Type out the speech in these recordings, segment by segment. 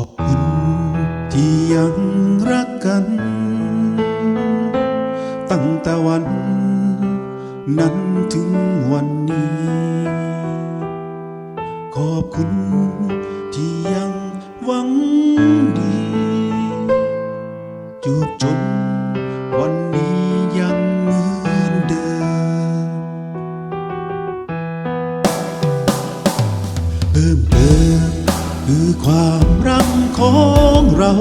อบคุณที่ยังรักกัน ตั้งแต่วัน นั้นถึงวันนี้ ขอบคุณที่ยังหวังดี จูบจน เรา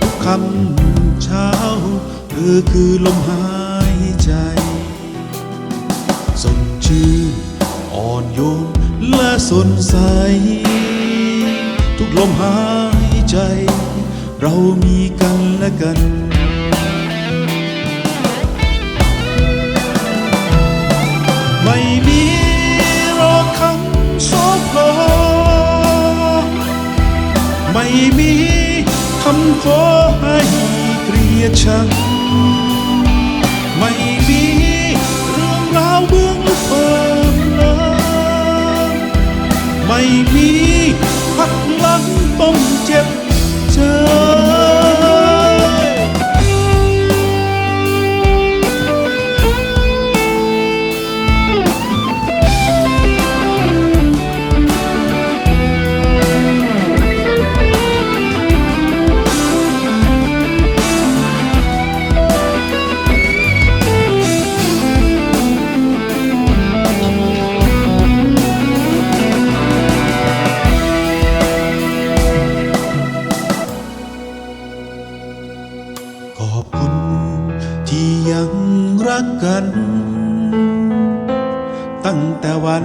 ทุกคำเช้าเธอคือลมหายใจ สดชื่นอ่อนโยนและสดใส ทุกลมหายใจ เรามีกันและกัน ไม่มีคำขอให้เกลียดชังไม่มีเรื่องราวเบื้องลึกเปิมเลยไม่มีพักหลังต้อง กกัน ตั้งแต่วัน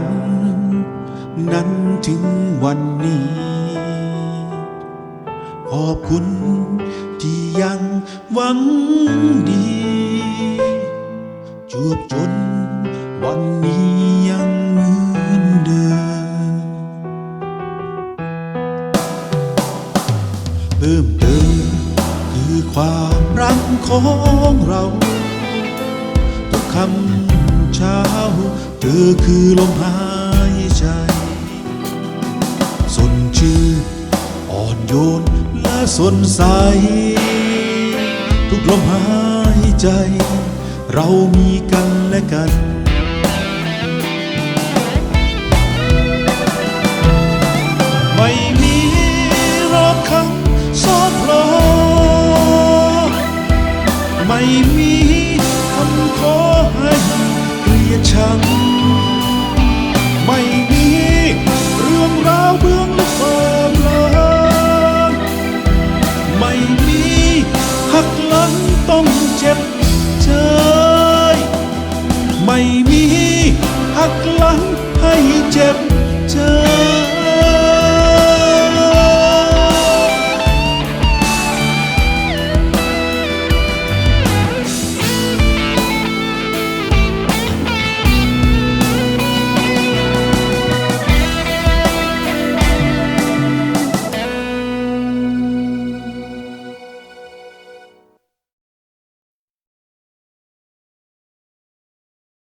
นั้นถึงวันนี้ ขอบคุณที่ยังหวังดีจูบจนวันนี้ยังเหมือนเดิมเพิ่มเติมคือความรักของเรา คำเช้า เธอคือลมหายใจ สนชื่ออ่อนโยนและสนใส ทุกลมหายใจ เรามีกันและกัน องเจ็บเจยไม่มีหักหลังให้เจ็บเจอ